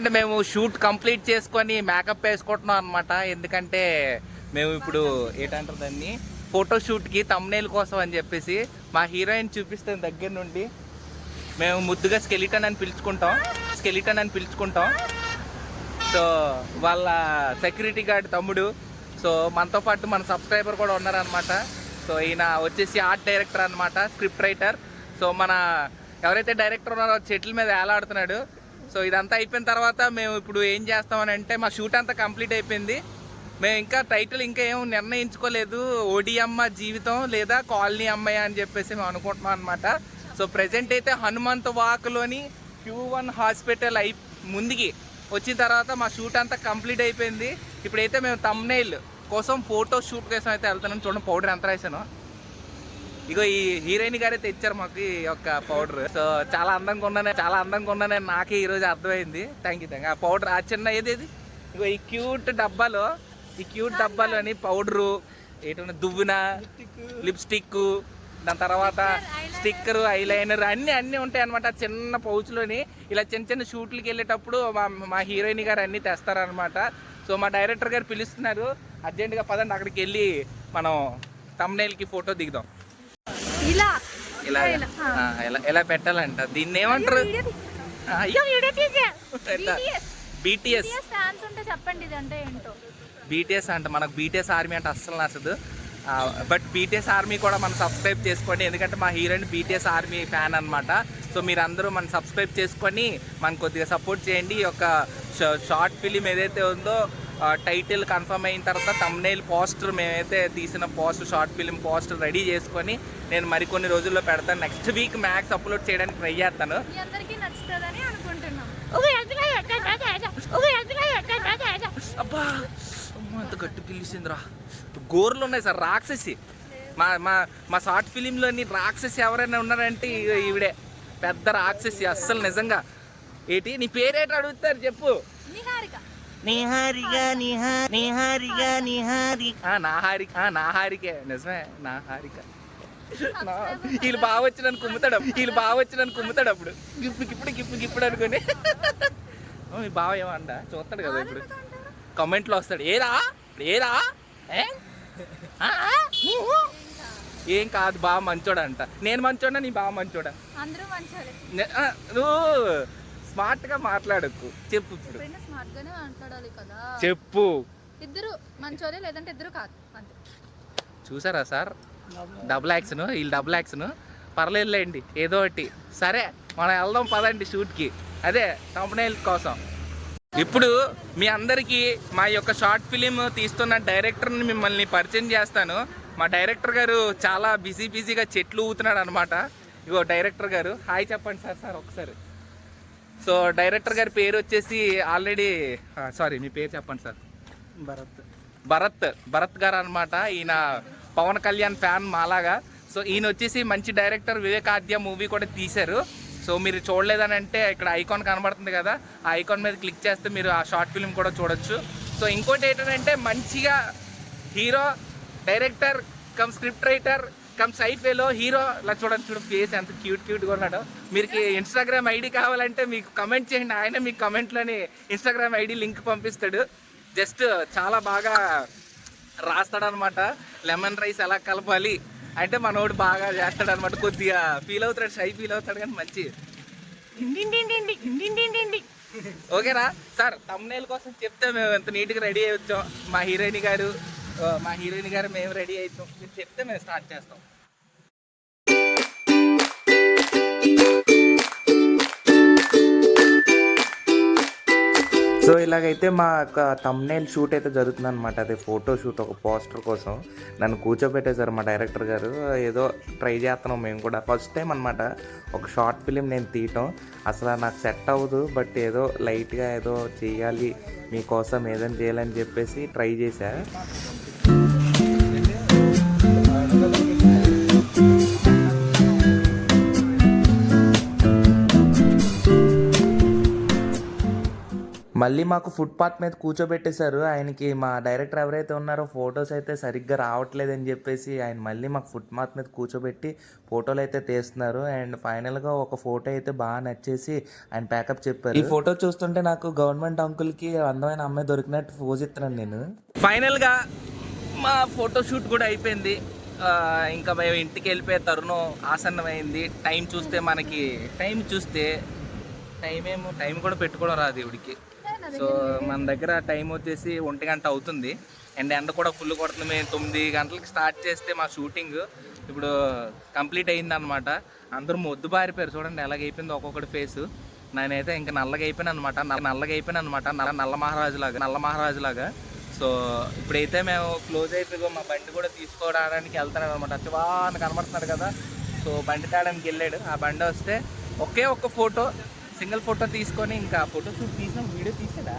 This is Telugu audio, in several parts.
అంటే మేము షూట్ కంప్లీట్ చేసుకొని మేకప్ వేసుకుంటున్నాం అనమాట ఎందుకంటే మేము ఇప్పుడు ఏంటంటారు దాన్ని? ఫోటో షూట్కి తమ్నేల్ కోసం అని చెప్పేసి మా హీరోయిన్ చూపిస్తే దగ్గర నుండి మేము ముద్దుగా స్కెలిటన్ అని పిలుచుకుంటాం. స్కెలిటన్ అని పిలుచుకుంటాం. సో వాళ్ళ సెక్యూరిటీ గార్డ్ తమ్ముడు సో మనతో పాటు మన సబ్స్క్రైబర్ కూడా ఉన్నారనమాట సో ఈయన వచ్చేసి ఆర్ట్ డైరెక్టర్ అనమాట స్క్రిప్ట్ రైటర్ సో మన ఎవరైతే డైరెక్టర్ ఉన్నారో చెట్ల మీద ఏలాడుతున్నాడు సో ఇదంతా అయిపోయిన తర్వాత మేము ఇప్పుడు ఏం చేస్తామని అంటే మా షూట్ అంతా కంప్లీట్ అయిపోయింది. మేము ఇంకా టైటిల్ ఇంకా ఏం నిర్ణయించుకోలేదు. ఓడియమ్మ జీవితం లేదా కాలనీ అమ్మాయి అని చెప్పేసి మేము అనుకుంటున్నాం అనమాట సో ప్రజెంట్ అయితే హనుమంత్ వాక్లోని క్యూ వన్ హాస్పిటల్ అయి ముందుకి వచ్చిన తర్వాత మా షూట్ అంతా కంప్లీట్ అయిపోయింది. ఇప్పుడైతే మేము తమ్నైల్ కోసం ఫోటో షూట్ కోసం అయితే వెళ్తున్నాం. చూడండి పౌడర్ ఎంత రాసాను. ఇగో ఈ హీరోయిన్ గారే తెచ్చారు మాకు ఈ యొక్క పౌడర్. సో చాలా అందంగా ఉన్నానే చాలా అందంగా ఉన్నానే నాకే ఈరోజు అర్థమైంది. థ్యాంక్ యూ థ్యాంక్ ఆ పౌడర్ ఆ చిన్న ఏది ఇగో ఈ క్యూట్ డబ్బాలో ఈ క్యూట్ డబ్బాలో అని పౌడరు ఏంటంటే దువ్వున లిప్స్టిక్ దాని తర్వాత స్టిక్కర్ ఐలైనర్ అన్ని అన్ని ఉంటాయి అనమాట చిన్న పౌచ్లోని. ఇలా చిన్న చిన్న షూట్లకి వెళ్ళేటప్పుడు మా మా హీరోయిన్ గారు అన్నీ తెస్తారనమాట సో మా డైరెక్టర్ గారు పిలుస్తున్నారు. అర్జెంటుగా పదండి అక్కడికి వెళ్ళి మనం తమ్నేల్కి ఫోటో దిగుదాం. ఇలా. ఇలా ఎలా ఎలా పెట్టాలంట? దీన్ని ఏమంటారు. బీటీఎస్. ఫ్యాన్స్ ఉంటే చెప్పండి ఇది అంటే ఏంటో. బీటీఎస్ అంట. మనకు బీటీఎస్ ఆర్మీ అంటే అస్సలు నచ్చదు. బట్ బీటీఎస్ ఆర్మీ కూడా మనం సబ్స్క్రైబ్ చేసుకోండి. ఎందుకంటే మా హీరోయిన్ బీటీఎస్ ఆర్మీ ఫ్యాన్ అనమాట సో మీరందరూ మనం సబ్స్క్రైబ్ చేసుకొని మనం కొద్దిగా సపోర్ట్ చేయండి. ఈ యొక్క షార్ట్ ఫిలిం ఏదైతే ఉందో టైటిల్ కన్ఫర్మ్ అయిన తర్వాత తమ్నైల్ పోస్టర్ మేమైతే తీసిన poster short film poster ready చేసుకొని నేను మరికొన్ని రోజుల్లో పెడతాను. నెక్స్ట్ వీక్ మ్యాక్స్ అప్లోడ్ చేయడానికి ట్రై చేస్తాను. మీ అందరికీ నచ్చుతుందని అనుకుంటున్నాం. అబ్బా అమ్మో, ఎంత గట్టి పిలిచిందిరా గోర్లు ఉన్నాయి సార్ రాక్షసి. మా మా మా షార్ట్ ఫిలింలోని రాక్షసి ఎవరైనా ఉన్నారంటే ఈ- ఈవిడే. పెద్ద రాక్షసి అస్సలు నిజంగా. ఏంటి నీ పేరేట అడుగుతారు చెప్పు. నిహారిక. నిహారిగా నిహా నిహారిగా నిహారి నాహారిక ఆ, నాహారికే నిజమే నాహారిక నా- వీళ్ళు బాగా వచ్చి నన్ను కుమ్ముతాడు వీళ్ళు బాగా వచ్చి నన్ను కుమ్ముతాడు అప్పుడు గిప్పు గిప్పుడు గిప్పు గిప్పుడు అనుకుని మీ బావ ఏమంట చూస్తాడు కదా ఇప్పుడు కమెంట్లో వస్తాడు ఏరా ఏరా ఏ? కాదు బాగా మంచోడా అంట నేను మంచోడా నీ బాగా మంచోడా అందరూ నువ్వు స్మార్ట్గా మాట్లాడకు. చెప్పు ఇప్పుడు. ఎప్పుడైనా స్మార్ట్ గానే మాట్లాడాలి కదా. చెప్పు. ఇద్దరు మంచోలే లేదంటే ఇద్దరు కాదు. అంతే. చూసారా సార్? డబుల్ యాక్షన్ వీళ్ళు డబుల్ యాక్షన్ పర్లేదులేండి ఏదో ఒకటి. సరే మనం వెళ్దాం పదండి షూట్కి. అదే కంపెనీల కోసం. ఇప్పుడు మీ అందరికీ మా యొక్క షార్ట్ ఫిలిం తీస్తున్న డైరెక్టర్ని మిమ్మల్ని పరిచయం చేస్తాను. మా డైరెక్టర్ గారు చాలా బిజీ బిజీగా చెట్లు ఊతున్నాడు అనమాట ఇగో డైరెక్టర్ గారు. హాయ్ చెప్పండి సార్ సార్ ఒకసారి. సో డైరెక్టర్ గారి పేరు వచ్చేసి ఆల్రెడీ సారీ మీ పేరు చెప్పండి సార్. భరత్. భరత్ భరత్ గారు అనమాట ఈయన పవన్ కళ్యాణ్ ఫ్యాన్ మాలాగా. సో ఈయన వచ్చేసి మంచి డైరెక్టర్ వివేకాద్య మూవీ కూడా తీశారు. సో మీరు చూడలేదని అంటే ఇక్కడ ఐకాన్ కనబడుతుంది కదా ఆ ఐకాన్ మీద క్లిక్ చేస్తే మీరు ఆ షార్ట్ ఫిల్మ్ కూడా చూడొచ్చు. సో ఇంకోటి ఏంటంటే మంచిగా hero director come script writer come సైఫేలో hero ఇలా చూడండి చూడు ఫేస్ ఎంత క్యూట్ క్యూట్గా ఉన్నాడు. మీకు ఇన్స్టాగ్రామ్ ఐడి కావాలంటే మీకు కమెంట్ చేయండి. ఆయన మీకు కమెంట్లోని ఇన్స్టాగ్రామ్ ఐడి లింక్ పంపిస్తాడు. జస్ట్ చాలా బాగా రాస్తాడనమాట. లెమన్ రైస్ ఎలా కలపాలి అంటే మనోడు బాగా చేస్తాడనమాట. కొద్దిగా ఫీల్ అవుతాడు షై ఫీల్ అవుతాడు కానీ మంచి. ఓకేనా? సార్ తమ్నేల్ కోసం చెప్తే మేము ఎంత నీట్గా రెడీ అయ్యొచ్చాం. మా హీరోయిన్ గారు మా హీరోయిన్ గారు మేము రెడీ అవుతాం. మీరు చెప్తే మేము స్టార్ట్ చేస్తాం. సో ఇలాగైతే మా యొక్క తమ్నేల్ షూట్ అయితే జరుగుతుంది అనమాట అది ఫోటో షూట్ ఒక పోస్టర్ కోసం. నన్ను కూర్చోబెట్టేశారు మా డైరెక్టర్ గారు. ఏదో ట్రై చేస్తున్నాం మేము కూడా. ఫస్ట్ టైం అనమాట ఒక షార్ట్ ఫిలిం నేను తీయటం. అసలు నాకు సెట్ అవ్వదు బట్ ఏదో లైట్గా ఏదో చేయాలి మీకోసం ఏదైనా చేయాలని చెప్పేసి ట్రై చేశా. మళ్ళీ మాకు ఫుట్పాత్ మీద కూర్చోబెట్టేశారు. ఆయనకి మా డైరెక్టర్ ఎవరైతే ఉన్నారో ఫొటోస్ అయితే సరిగ్గా రావట్లేదని చెప్పేసి ఆయన మళ్ళీ మాకు ఫుట్పాత్ మీద కూర్చోబెట్టి ఫోటోలు అయితే తీస్తున్నారు. అండ్ ఫైనల్గా ఒక ఫోటో అయితే బాగా నచ్చేసి ఆయన ప్యాకప్ చెప్పారు. ఈ ఫోటో చూస్తుంటే నాకు గవర్నమెంట్ అంకుల్కి అందమైన అమ్మాయి దొరికినట్టు పోజ్ ఇస్తున్నాను నేను. ఫైనల్గా మా ఫోటో షూట్ కూడా అయిపోయింది. ఇంకా మేము ఇంటికి వెళ్ళిపోయే తరుణం ఆసన్నమైంది. టైం చూస్తే మనకి టైం చూస్తే టైం ఏమో టైం కూడా పెట్టుకోవడం రాదు ఇవిడికి సో మన దగ్గర టైం వచ్చేసి ఒంటి గంట అవుతుంది. అండ్ ఎండ కూడా ఫుల్ కొడుతుంది. మేము తొమ్మిది గంటలకు స్టార్ట్ చేస్తే మా షూటింగ్ ఇప్పుడు కంప్లీట్ అయింది అనమాట అందరూ మొద్దు బారిపోయారు చూడండి ఎలాగైపోయింది ఒక్కొక్కటి ఫేస్ నేనైతే ఇంకా నల్లగా అయిపోయాను అనమాట నల్లగా అయిపోయాను అనమాట నల్ల నల్ల మహారాజు లాగా నల్ల మహారాజు లాగా సో ఇప్పుడైతే మేము క్లోజ్ అయిపోయి మా బండి కూడా తీసుకోవడానికి వెళ్తున్నాను అనమాట చివాన్ని కనబడుతున్నాడు కదా. సో బండి తేడానికి వెళ్ళాడు. ఆ బండి వస్తే ఒకే ఒక్క ఫోటో సింగిల్ ఫోటో తీసుకొని ఇంకా ఫోటో తీసిన వీడియో తీసాడా?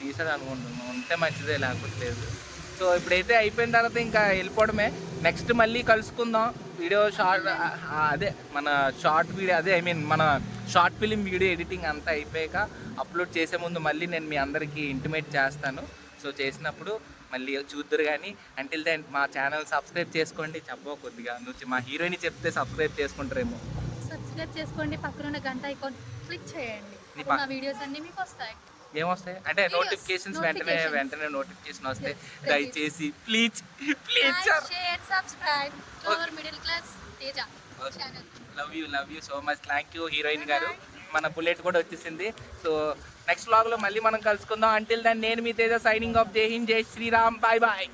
తీసాడు. అనుకుంటున్నాను. ఉంటే మంచిదే లేకపోతే లేదు. సో ఇప్పుడైతే అయిపోయిన తర్వాత ఇంకా వెళ్ళిపోవడమే. నెక్స్ట్ మళ్ళీ కలుసుకుందాం. వీడియో షార్ట్ అదే మన షార్ట్ వీడియో అదే ఐ మీన్ మన షార్ట్ ఫిలిం వీడియో ఎడిటింగ్ అంతా అయిపోయాక అప్లోడ్ చేసే ముందు మళ్ళీ నేను మీ అందరికీ ఇంటిమేట్ చేస్తాను. సో చేసినప్పుడు మళ్ళీ చూద్దరు కానీ అంటిల్ దెన్ మా ఛానల్ సబ్స్క్రైబ్ చేసుకోండి. చెప్పవ కొద్దిగా? నువ్వు మా హీరోయిన్ చెప్తే సబ్స్క్రైబ్ చేసుకుంటారేమో. సబ్స్క్రైబ్ చేసుకోండి. పక్కన గంట ఐకాన్ క్లిక్ చేయండి. నా వీడియోస్ అన్ని మీకు వస్తాయి. ఏమొస్తాయి? అంటే నోటిఫికేషన్స్ వెంటనే. వెంటనే నోటిఫికేషన్ వస్తాయి. దయచేసి please please share subscribe our middle class Teja channel love you love you so much thank you heroine గారు మన బుల్లెట్ కూడా వచ్చేసింది. సో నెక్స్ట్ వ్లాగ్లో మళ్ళీ మనం కలుసుకుందాం. అంటిల్ దాన్ని నేను మీ తేజ సైనింగ్ ఆఫ్ జై హింద్ జై శ్రీరామ్. Bye bye